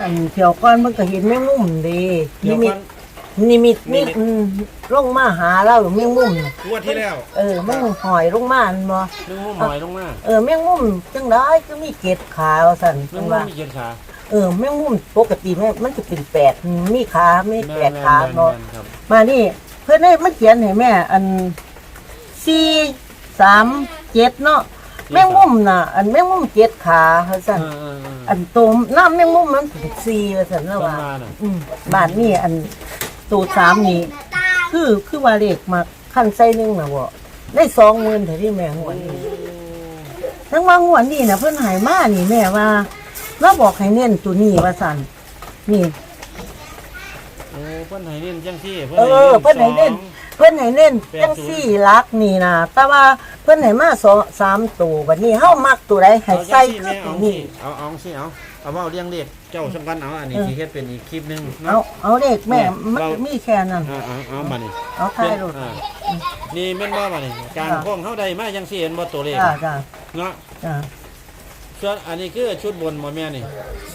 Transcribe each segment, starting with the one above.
อันเที่ยวก่อนมันก็เห็นแมงมุมเดีเดี๋นิยวมิก่ตอน นิมิตนินี่มิต อืมลงมาหาเราแมงมุมน่ะงวดที่แล้วเออแมงหอยลงมาอันบ่นึงมุมหอยลงมาเออแมงมุมจังไดก็มีเกล็ดขาว่าซั่นนึจังงมุมว่ามีเกียรติขาเออแมงมุมปกติแม่มันจะเป็นแปดมีขามีแปดแม่นขาแม่นเนาะ แม่นครับมานี่เพื่อนให้มันเขียนให้แม่ อันสี่สามเจ็ดเนาะ แมงมุมน่ะ อันแมงมุมเจ็ดขาเขาสั่นเออเออเอออันโตมน้ำแมงมุมมันเป็นสี่ว่าสั่นแล้วต้นว่ามาน่ะอืมบ้านนี่อันตูดสามนี่คือคือว่าเลขมาขั้นไส้หนึงนะบ่ได้สองหมื่นเท่าที่แม่หัวดนี่ทั้งว่างวดนี่นะเพื่อนใหายมานี่แม่ว่าเราบอกให้เน้นตัวนี้ว่าสั่นนี่โอ้เพิ่นให้เน้นจังซี่เออเพิ่นให้เน้นสอง เพิ่นให้เน้นแปดจังศูนย์สี่ลักนี่นะแต่ว่าเพิ่นให้มาสองสามตัวบัดนี้เฮามักตัวใดให้เอาจัใส่งซี่คือแม่ตัเอาวนี้สิเอาเอาสิเอาเอาเว้าเรียงเลขเจ้าสังกันเอาอันนี้เออสิเฮ็ดเป็นอีกคลิปหนึงเอาเนาะเอาเด็กแม่เนี่ยมันเรามีแค่นั้นเอาเอาเอามานี่เอาท้ายรถอ่านี่แม่นบ่มานี่กลางจ้ะโค้งเฮาได้มาจังซี่เห็นบ่ตัวเลขจ้าจ้าเนาะจ้าส่วนอันนี้คือชุดบนบ่แม่นี่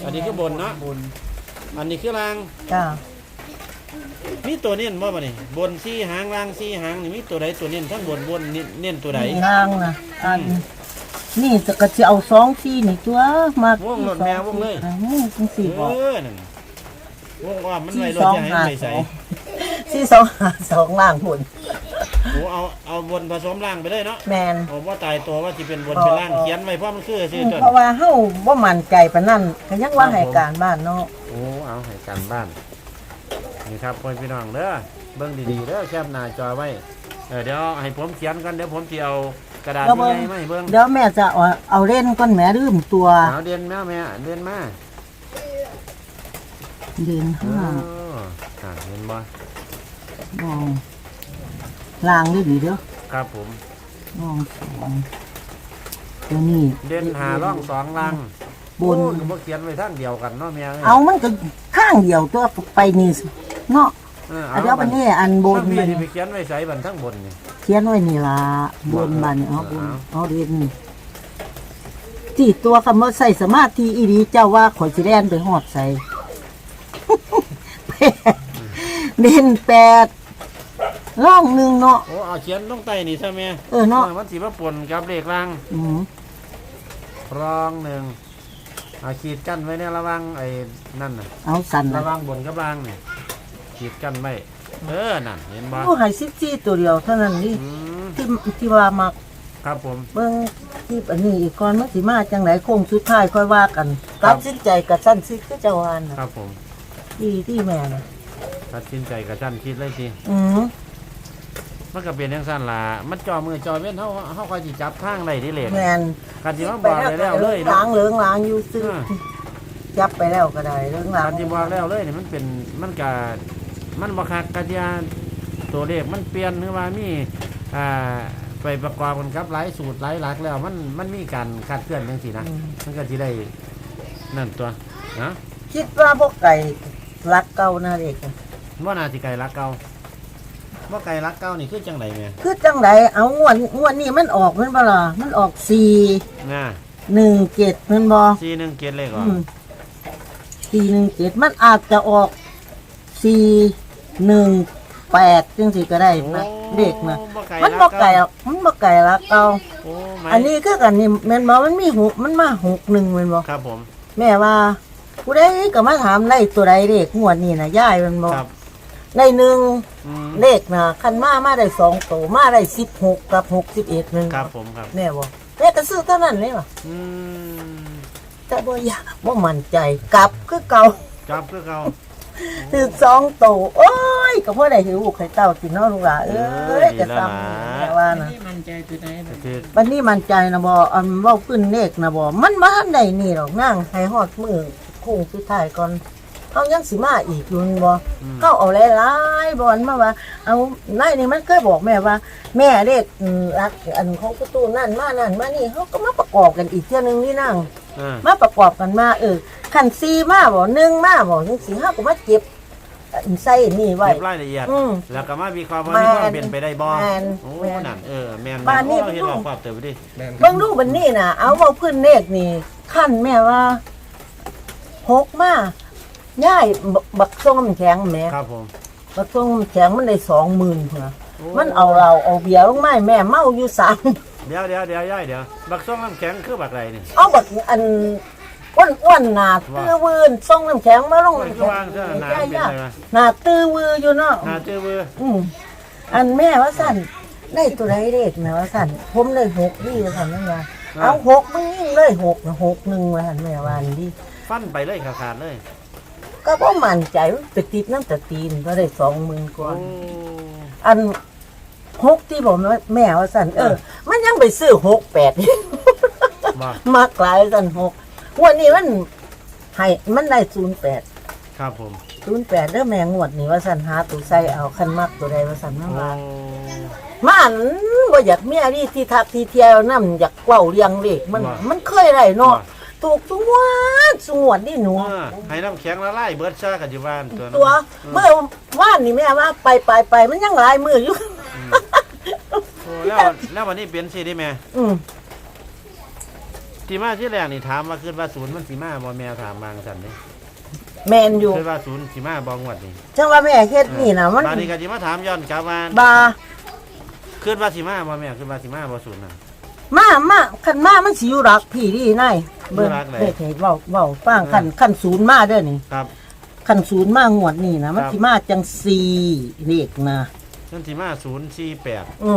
อันนี้คือบนเนาะบนอันนี้คือล่างจ้า มีตัวเน้นบ่บ่นี่บนสี่หางล่างสี่หางนี่มีตัวใดตัวเน้นทั้งบนบนเน้นเน้นตัวใดนี่ล่างนะอัน นี่จะก็จะเอาสองสี่นี่ตัวมากวงรถแม่วงเลย อ่าวงจังสี่บอก เออนั่นวงว่ามันสี่ไว้รสถองจะให้ห้าไปสใส่องสี่สองห้าสองล่างบนโอ้เอาเอาบนผสมล่างไปเลยเนาะแมน ผมว่าตายตัวว่าสิเป็นบนเป็นล่างเขียนไว้เพราะมันคือชื่อต้นเพราะว่าเฮาบ่มั่นใจปานนั้นก็ยังว่าให้การบ้านเนาะโอ้เอาให้กันบ้าน นี่ครับพ่อพี่น้องเด้อเบิ่งดีๆเด้อแคปหน้าจอไว้เออเดี๋ยวให้ผมเขียนกันเดี๋ยวผมสิเอากระดาษแล้วใหเบิ่ญ่งมาให้เบิ่งเดี๋ยวแม่จะเอาเอาเล่นก้อนแม่ลืมตัวเอาเดือนแม่แม่เดือนมาเดือนเอห้าออ่าเห็นบ่มองล่างได้ดีเด้อครับผมมองสองตัวนี้เดือนหาร่องสองล่างบนโอ้ยก็บ่เขียนไว้ทางเดียวกันเนาะแม่ยเอามันก็ข้างเดียวตัวไปนี่สิ เนาะเอออันเดียวบันนี้อันบนทั้งพี่มันนี่ไปเขียนไว้ใส่บันทั้งบนนี่ เขียนไว้นี่ล่ะบนบันเอาบนเอาเอาเรียนนี่ที่ตัวคำว่าใส่สมาธิอีดีเจ้าว่าขอยสิแล่นไปหอดใส่เด่นแปดร่องหนึ่งเนาะโอ้เอาเขียนลงใต้นี่ใช่ไหมเออเนาะมันสิมาปนกับเลขล่างอืมรองหนึ่งเอาขีดกั้นไว้ในระหวังไอ้นั่นน่ะเอาสันระนะหวังบนกับล่างนี่ ขีดกั้นไว้เออนั่นเห็นบ่ผู้ให้ซิซี่ตัวเดียวเท่านั้นนี่อืมที่ที่ว่ามาครับผม เบิ่งที่อันนี้อีกก่อนมันสิมาจังไหนโค้งสุดท้ายค่อยว่ากันตัดสินใจกับสั้นซิคือเจ้าอานน่ะครับผมที่ที่แม่น่ะตัดสินใจกับท่านคิดเลยสิอืมมันก็เป็นจังซั่นล่ะมันจอมือจอเว้นเฮาเฮาค่อยสิจับทางได้ดิเลขแม่นกันสิมาบอกได้แล้วเลยล้าเนาะงเหลืองล้างอยู่ซื้อเออจับไปแล้วก็ได้เหลืองล้างการที่บอกแล้วเลยนี่มันเป็นมันกะ มันบอคักกะที่ตัวเลขมันเปลี่ยนหรือว่ามีอ่าไปประกอบกันครับหลายสูตรหลายหลักแล้วมันมันมีการคาดเคลื่อนจังสินะอืมมันก็จะได้นั่นตัวนะคิดว่าพวกไก่รักเก่านะเด็กว่านาสิไก่รักเก่าว่าไก่รักเก่านี่คือจังไดแม่คือจังไดเอางวดงวดนี้มันออกมันบ่ล่ะมันออกสี่น่าหนึ่งเจ็ดมันบ่ซีหนึ่งเกตเลขก่ออืมสี่หนึ่งเจ็ดมันอาจจะออกสี่ หนึ่งแปดจังสิก็ได้นะ เด็กนะบ่ไก่มันบ่ไก่หรอกมันบ่ไก่รักเก่าโอ้ไม่อันนี้คือกันนี่แม่นบ่มันมีหกมันมาหกหนึ่งแม่นบ่ครับผม แม่ว่าผู้ใดก็มาถามได้ตัวใดเลขงวดนี้นะยายแมันบ่ครับได้หนึ่งอืมเลขนะคันมามาได้สองตัวมาได้สิบหกกับหกสิบเอ็ดนึงครับผมครับแม่บอกแม่ก็ซื้อเท่านั้นเลยว่ะอืมแต่บ่อยากบ่มั่นใจกลับคือเก่า จับคือเก่า ถือสองตัวโอ้ยก็พ่อได้หิวไข่เต้ากินเนาะลูกหลานเอ้ยจะซ้ำแม่ว่านะมันใจตัวใดแบบคือวันนี้มั่นใจนะบ่อันเว้าขึ้นเลขนะบ่มันบ่ทันได้นี่หรอกนั่งให้ฮอดมือโค้งสุดท้ายก่อนเฮายังสิมาอีกอยู่นั่นบ่อืมเขาเอาหลายๆบอลมาว่า เอานายนี่มันเคยบอกแม่ว่า แม่เด็กอืมรักอันของประตูนั่นมานั่นมานี่เขาก็มาประกอบกันอีกเท่านึงนี่นั่งอ่ามาประกอบกันมาเออ ขันซีมาบอกหนึ่งมาบอกจังสีห้าก็มาเก็บอันใส่นี่ไว้ เก็บรายละเอียด อืมแล้วก็มาวิเคราะห์ว่าแม่นมีความเป็นไปได้บ่แม่นโอ้แม่นนั่นเออแม่นบ้านนี่โอ้เห็นลูกว่าความเติบไปดิเบิ่งดูบันนี่นะเอาเบาพื้นเลขนี่ขั้นแม่ว่าหกมาย่ายบบักส้มแข็งแหม่ครับผมบักส้มแข็งมันได้สองหมื่นพุ่นนะโอ้มันเอาเราเอาเบียร์ลงไม้แม่เมาอยู่สาม เดี๋ยวเดี๋ยวเดี๋ยวย่ายเดี๋ยวบักซ่องน้ำแข็งคือบักไรนี่เอาบักอัน อ้วนอ้วนๆหนาว่าตื้อวืนส่งน้ำแข็งมาลงมันก็วางเสื้อหนาเป็นไรวะหนาตื้อวืออยู่เนาะหนาเจอเบอร์อืมอันแม่ว่าสั่นได้ตัวใดเด็กแม่ว่าสั่นผมเลยหกนี่ว่าสั่นนั่นไงเอาหกมึงยิ่งเลยหกนะหกหนึ่งว่าสั่นแม่วาอันดีฟันไปเลยขาดขาดเลย ก็บ่มั่นใจว่าไปติดน้ำตะตีนก็ได้สองหมื่นกโอ้ว่าอันหกที่ผมว่าแม่ว่าสั่นเออ มันยังไปซื้อหกแปดบ่มากหลายสั่นหก งวันนี้มันให้มันได้ศูนย์แปดครับผมศูนย์แปดเด้อแม่งวดนี้ว่าสั่นหาตัวใส่เอาคันมากตัวใดว่าสั่นนั่นโอ้ว่ามาอันบ่อยากเมียนี่ที่ทักที่เที่ยวนํอยากเว้าเรียงเลขมันมันเคยได้เนาะถูกทุกวันสงวดนี่หนูเออให้น้ำแข็งละลายเบิร์ดซ่ากันอยู่บ้านตัวนั้นตัวเมื่อว่านนี่แม่ว่าไปไปไปมันยังหลายมืออยู่ โอ้แล้วแล้ววันนี้เปลี่ยนสีได้ไหมอืม ที่มาที่แรกนี่ถามว่าขึ้นว่าศูนย์มันสีมาบ่แม่ถามบางสันนี่แมนอยู่ขึ้นว่าศูนย์สีมาบ่งวดนี่จังว่าแม่เฮ็ดนี่นะมันบาดนี้ก็สิมาถามย้อนกลับว่าบาขึ้นว่าสีมาบ่แม่ขึ้นว่าสีมาบ่ศูนย์น่ะมามาคันมามันสิอยู่รักพี่ดีนายเบิ่งอยู่รักไหนเฮ็ดให้เว้าเว้าฟังคันคันศูนย์มาเด้อนี่ครับคันศูนย์มางวดนี่นะมันครับสิมาจัง4เลขนะขึ้นสีมาศูนย์สี่แปดอื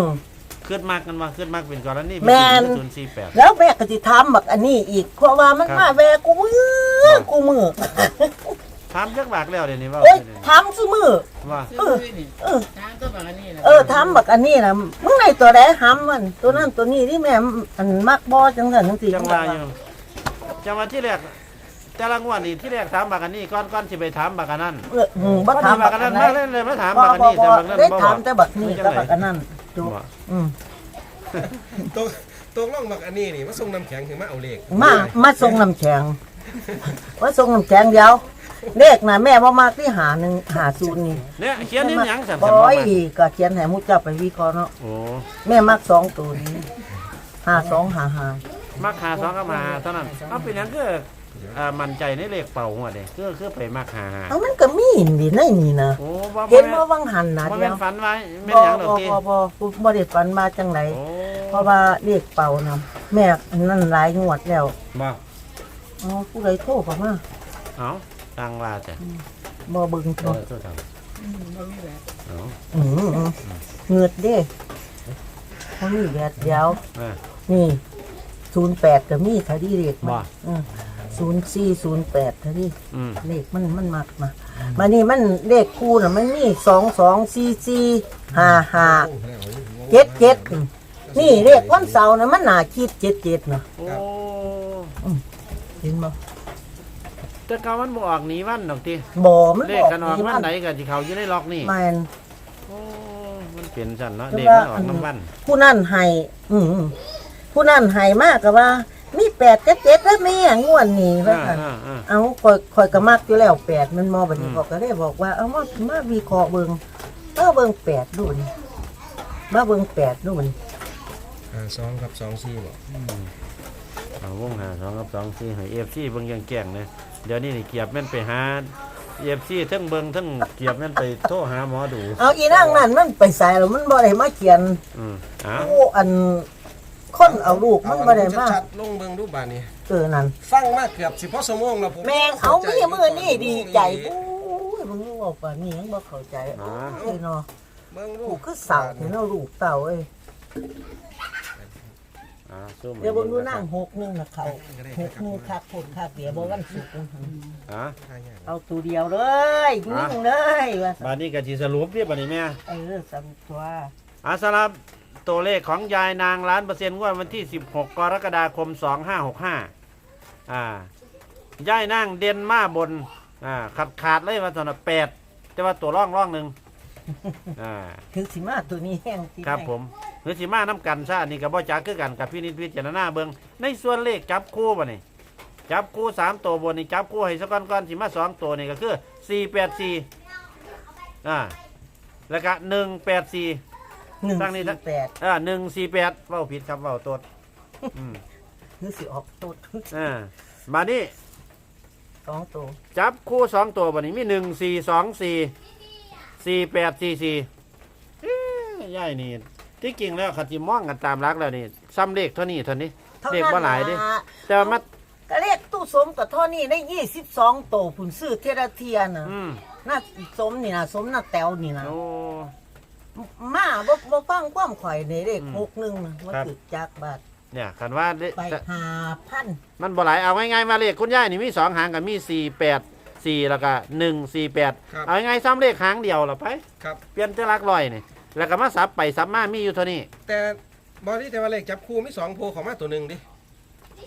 มขึ้นมากกันว่าขึ้นมากเป็นกรณีแม่น ศูนย์สี่แปด แล้วแม่ก็สิถามบักอันนี้อีก เพราะว่ามันครับ มาแวกูมือกูมือถามจักบากแล้วเดี๋ยวนี้ว่าเอ้ยถามซุมือ ว่าเออเออ ทางตัวแบบนี้นะเออถามบักอันนี้นะมึงในตัวใดหำมันตัวนั้นตัวนี้ที่แม่อันมักบ่จังซั่นจังซี่จังว่าอยู่จังว่าที่แรกแต่ละงวดนี่ที่แรกถามบากอันนี้ก่อนก่อนสิไปถามบากอันนั้นเอออืมบ่บ่ถาถามมบับากกอัอันนนั้นั้นนมาเล่นเลยมาถามบ่บากอันบ่นี้แต่บ่บากนั้นได้บ่ถามแต่บักนี้กับบักอันนั้น จุบ่อืมตกตกล่องบักอันนี้นี่มาส่งน้ำแข็งถึงมาเอาเลขมามาส่งน้ำแข็งมาส่งน้ำแข็งเดียวเลขน่ะแม่บ่มักที่หาหนึ่งหาศูนย์นี่เนี่ยเขียนนี่หยังสั่นบ่สั่นบ่อยมาก็เขียนให้หมูเจ้าไปวิเคราะห์เนาะโอ้แม่มักสองตัวนี้หาสองหาหามักหาสองก็มาหาเท่านั้นเอาเป็นหยังคื ออ่ามั่นใจในเลขเป่าหัวเด้คือคือไปมักหาหาเอามันก็มีนี่ในนี่นะโอ้บ่บ่เห็นแม่ว่านวังหันนะบ่เดีแม่ยนวฝันไว้แม่นบ่หยังดอกบ่ติบ่บ่บ่ได้ฝันมาจังไรโอ้เพราะว่าเรียกเป่านะแม่อันนั้นหลายงวดแล้วบ่อ๋อผู้ใดโทรเข้ามาเอาตังว่าจ้ะบ่เบิ่งเอโทรอโทษครับเอาอือเงือดเด้เขามีแดดเดียว อ่านี่08ก็มีถ้าดีเลขบ่ อื อ0408ถ้าดีอืม เลขมันมันมักมามานี่มันเลขคู่น่ะมันมีสองสองสี่สี่ห้าห้าเจ็ดเจ็ดนี่เลขวันเสาร์น่ะมันน่าคิดเจ็ดเจ็ดนะโอ้เห็นบ่แต่กามันบ่ออกหนีวันดอกติบ่มันเลขกันออกวันไหนก็สิเขาอยู่ในล็อกนี่แม่น โอ้มันเปลี่ยนสั่นเนาะแต่เด็กว่ามันออกน้ำวัน ผู้นั่นให้อืมผู้นั่นให้มากก็ว่ามี แปดเจ็ดเจ็ดแล้วแม่งวดนี้ว่าอ่าซั่น อ่าอ่า เอาคอยคอยก็มักอยู่แล้วแปดมันมอบัดนี้อืมเขาก็ได้บอกว่าเอามามาวิเคราะห์เบิ่งเออเบิ่งแปดดูนี่มาเบิ่งแปดดูมันอ่าสองครับสองสี่บอกเอาวงหาสองกับสองสี่ให้เอฟซีเบิ่งยังแก่งเลยเดี๋ยวนี้นี่เกียบแม่นไปหาเอฟซีทั้งเบิ่งทั้งเกียบแม่นไปโทรหาหมอดูเอาอีนั่งนั่นมันไปใส่แล้วมันบ่ได้มาเขียนอืมอ้าวโอ้อัน คนเอาลูกมันบ่ได้มาชัดๆลงเบิ่งรูปบานนี้ เออนั่นฟังมาเกือบสิบพอสมงแล้วผมแมงเอามีมือนี่ดีใจโอ้ยมึงรู้ว่าป่านนี้ยังบ่เข้าใจโอ้ยเนาะเบิ่งรูลูปกคือเสาเนาะลูกเต่าเอ้ยอ่าซุ่มเดี๋ยวเบิ่งดูนั่งหกนึงนะเขาหกนึงคักผลคักเดี๋ยวบ่วันศุกร์อ่าเอาตัวเดียวเลยนิ่งเลยว่าบาดนี้ก็สิสรุปเรียบบัดนี้แม่ เออสำตัวอ่าสำหรับ ตัวเลขของยายนางล้านเปอร์เซ็นต์งวดวันที่ 16 กรกฎาคม 2565อ่ายายนางเด่นมาบนอ่าขาดขาดๆเลยว่าตอนนั้นแปดแต่ว่าตัวร่องร่องหนึ่งอ่าถึงสิมาตัวนี้แห้งสิครับผมหรือสิมาน้ำกันซะอันนี้กับบ่จักคือกันกับพี่นิดพิจารณาเบิงในส่วนเลขจับคู่บ่นี่จับคู่สามตัวบนนี่จับคู่ให้สักก้อนก้อนสิมาสองตัวนี่ก็คือสี่แปดสี่อ่าแล้วก็หนึ่งแปดสี่ หนึ่งตั้งนี่สี่นะ แปดอ่าหนึ่งสี่แปดเว้าผิดครับเว้าตัวอืมหรือสิออกตัวอ่ามานี่สองตัวจับคู่สองตัวบัดนี้มีหนึ่งสี่สองสี่สี่แปดสี่สี่เอ้ยย่ายนี่ที่จริงแล้วขัดจิมองกันตามรักแล้วนี่ซ้ำเลขเท่านี้เท่านี้เท่าเลขนั้นว่าหลายเดิล่ะแต่ว่ามัดก็เลขตู้สมกับท่อนี่ได้ยี่สิบสองโตวผุนซื้อเทระเทียนะอืมน่าสมนี่นะสมน่าแตวนี่นะโอ้ มาบ่บ่ฟังความข่อยในเลขอืมหกหนึ่งนะว่าครับถึกจากบาทเนี่ยคันว่าเลไปแต่หาพันมันบ่หลายเอาง่ายๆมาเลขคุณย่ายนี่มีสองหางกับมีสี่แปดสี่แล้วก็หนึ่งสี่แปดครับ เอาง่ายๆซ้ำเลขหางเดียวละไป ครับ เปลี่ยนแต่หลักร้อยนี่แล้วก็มาสับไปสับมามีอยู่เท่านี้แต่บอดี้แต่ว่าเลขจับคู่มีสองโพของมาตัวหนึ่งดิ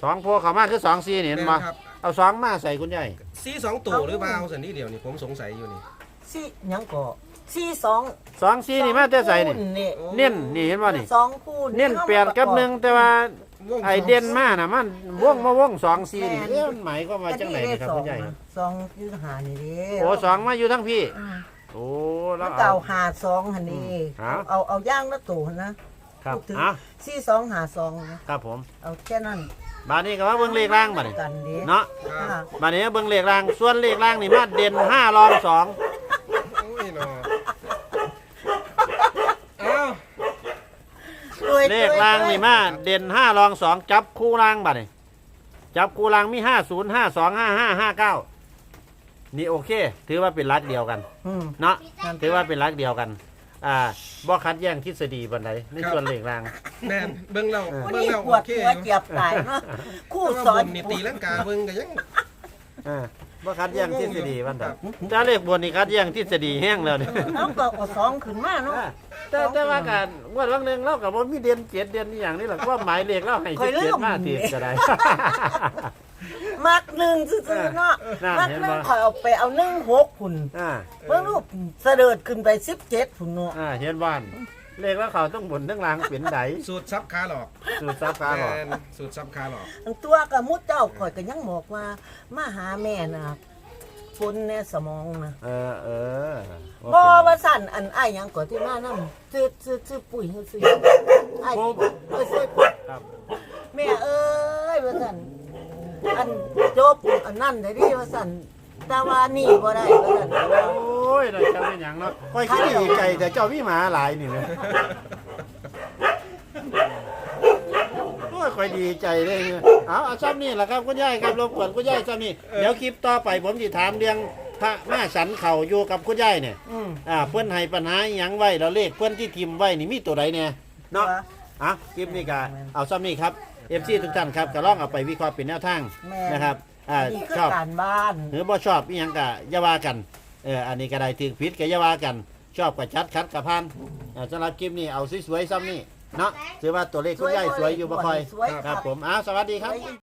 สองพวกเขามาคือสองสี่นี่เห็นบ่แม่นครับเอาสองมาใส่คุณย่าย ซีสองตัวหรือเปล่าสันนี้เดียวนี่ผมสงสัยอยู่นี่สี่หยังก็ สี่สองสองสี่นี่มาแต่ใส่นี่คู่นี่เน้นนี่เห็นบ่นี่สองคู่เน้นแปดกับหนึ่งแต่ว่าไอเด่นมาน่ะมันว่องมาว่องสองสี่นี่เอ๊ะมันหมายก็มว่าจังไหนนี่ครับคุณย่ายครับสองคือหานี่เด้โอ้สองมาอยู่ทั้งพี่อ่าโอ้แล้แล้ววเก่าเอาหาสองหันนี่อืมเอาเอาเอาย่างละตัวนะครับพูดถึงอะสี่สองหาสองนะครับผม เอาแค่นั้นบาดนี้ก็ว่าเบิ่งเลขล่างบัดนี้กันเด้เนาะครับอ่าบาดนี้เบิ่งเลขล่างส่วนเลขล่างนี่มาเด่นห้ารองสอง โอ้ยเนาะเอ้า ด้ว ยเลขล่างนี่มาเด่นห้ารองสองจับคู่ล่างบัดนี้จับคู่ล่างมีห้าศูนย์ห้าสองห้าห้าห้าเก้านี่โอเค ถือว่าเป็นรักเดียวกันอืมเนาะถือว่าเป็นรักเดียวกัน อ่าบ่คัดแย่งทฤษฎีบันไดในส่วนเลขล่าง แม่นเบิ่งเราวันเบิ่งนี้เราปโอวดเคหัวอยู่เจ็บตายเนาะคู่แต่ว่าสอนบนนี่ตีลังกาเบิ่งก็ยัง อ่า บ่คัดแย่งทฤษฎีบันไดครับถ้าเลขบนนี่คัดแย่งทฤษฎีแห้งแล้วเนี่ยน้องก็เอาสองขึ้นมาเนาะแต่แต่ว่าการงวดวันหนึ่งเรากับว่ามีเดือนเจ็ดเดือนนี่อย่างนี้แหละก็หมายเลขเราให้ข้สิอยบลืเจ็ดม มาทีก็ได้ มักหนึ่งซื่อๆเนาะน่ามักเห็นหนึ่บ่งข่อยเอาไปเอาหนึ่งหกพุ่นอ่าเพิ่งรูปเสด็จขึ้นไปสิบเจ็ดพุ่นเนาะอ่าเห็นบ้าน เลขแล้วเขาต้องบนทั้งล่างเป็นไดสูตรซับขาหลอกสูตรซับฟ้าบอกแม่นสูตรซับขาหลอก อันตัวกับมุดเจ้าข่อยก็ยังบอกว่า มาหาแม่น่ะฝนในสมองนะเออเออบ่ว่าว่าสั่นอันอ้ายหยังก่อนที่มานํซื้อซื้อซื้อปุ๋ยซื้อซื้ออ้ายเอ้ยซื้อปุ๋ยครับ แม่เอ้ยว่าสั่นอันจบอันนั่นได้ดิว่าสั่นแต่ว่านี่บ่ได้ว่าสั่นโอ้ ยเราจำเป็นอย่างเนาะค่อยคิดดีใจแต่เจ้าพี่หมาหลายนี่เลยโอ้ยค่อยดีใจเลยเนี่ยเอาเอาซ้ำนี่แหละครับคุณยายครับรบกวนคุณยายซ้ำนี่เดี๋ยวคลิปต่อไปผมจะถามเรื่องพระแม่สันเข่าอยู่กับคุณยายเนี่ยอืมอ่าเพื่อนให้ปัญหาอหยังไว้แล้วเลขเพื่อนที่ทิมไว้นี่มีตัวใดเนี่ยเนาะ อะคลิปนี้ก็เอาซ้ำนี่ครับเอฟซีทุกท่านครับก็ลองเอาไปวิเคราะห์เป็นแนวทางแม่นะครับอ่านี่คือชอบการบ้าน หรือบ่ชอบอีหยังก็อย่าว่ากัน เอออันนี้ก็ได้ถึงผิดก็อย่าว่ากันชอบก็จัดคัดกับพานอ่าสำหรับคลิปนี้เอาสวยๆซ้ำนี่เนาะถือว่าตัวเลขคุณยายสวยอยู่บ่ค่อยสวยครับผมอ้าวสวัสดีครับสวย